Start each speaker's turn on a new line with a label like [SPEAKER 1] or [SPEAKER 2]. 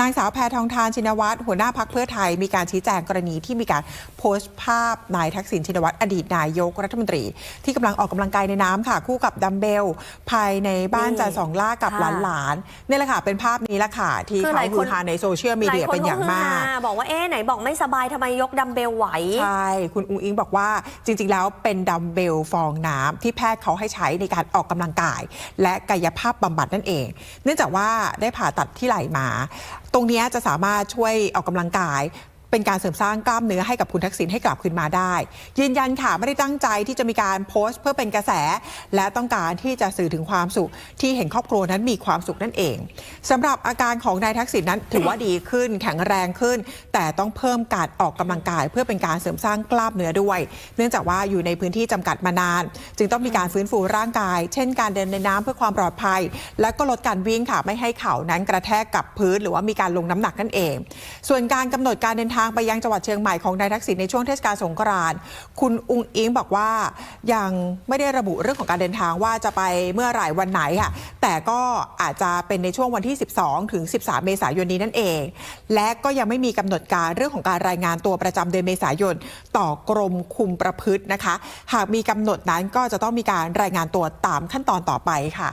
[SPEAKER 1] นางสาวแพทองทานชินวัตรหัวหน้าพักเพื่อไทยมีการชี้แจงกรณีที่มีการโพสต์ภาพนายทักษิณชินวัตรอดีตนายกรัฐมนตรี ที่กำลังออกกำลังกายในน้ำค่ะ คู่กับดัมเบล ภายในบ้าน
[SPEAKER 2] นี่
[SPEAKER 1] จ่าสองล่ากับ
[SPEAKER 2] ค่ะ
[SPEAKER 1] หลานๆนี่แหละค่ะ เป็นภาพนี้แหละค่ะ ที่
[SPEAKER 2] คือห
[SPEAKER 1] เขา
[SPEAKER 2] ลายคน
[SPEAKER 1] ฮือฮาในโซเชียลมีเดีย
[SPEAKER 2] หลค
[SPEAKER 1] เป็นอย่างมาก
[SPEAKER 2] ฮืฮบอกว่าเอ๊ะไหนบอกไม่สบายทำไมยกดัมเบลไหว
[SPEAKER 1] ใช่คุณอุ้งอิงบอกว่าจริง ๆ แล้วเป็นดัมเบลฟองน้ำที่แพทย์เขาให้ใช้ในการออกกำลังกาย และกายภาพบำบัดนั่นเอง เนื่องจากว่าได้ผ่าตัดที่ไหล่มา ตรงนี้จะสามารถช่วยออกกำลังกาย เป็นการเสริมสร้างกล้ามเนื้อให้กับคุณทักษิณให้กลับคืนมาได้ ยืนยันค่ะไม่ได้ตั้งใจที่จะมีการโพสต์เพื่อเป็นกระแส และต้องการที่จะสื่อถึงความสุข ที่เห็นครอบครัวนั้นมีความสุขนั่นเองสำหรับอาการของนายทักษิณนั้นถือว่าดีขึ้น แข็งแรงขึ้น แต่ต้องเพิ่มการออกกำลังกาย เพื่อเป็นการเสริมสร้างกล้ามเนื้อด้วย เนื่องจากว่าอยู่ในพื้นที่จำกัดมานาน จึงต้องมีการฟื้นฟูร่างกาย เช่น การเดินในน้ำเพื่อความปลอดภัย และก็ลดการวิ่งค่ะไม่ให้เข่านั้นกระแทกกับพื้น หรือว่ามีการลงน้ำหนักนั่นเอง ส่วนการกำหนดการเดินทางางไปยังจังหวัดเชียงใหม่ของนายทักษิณในช่วงเทศกาลสงกรานต์คุณอุงอิงบอกว่ายังไม่ได้ระบุเรื่องของการเดินทางว่าจะไปเมื่อไหร่วันไหนค่ะ แต่ก็อาจจะเป็นในช่วงวันที่ 12 ถึง 13 เมษายนนี้นั่นเอง และก็ยังไม่มีกำหนดการเรื่องของการรายงานตัวประจำเดือนเมษายน ต่อกรมคุมประพฤตินะคะ หากมีกำหนดนั้นก็จะต้องมีการรายงานตัวตามขั้นตอนต่อไปค่ะ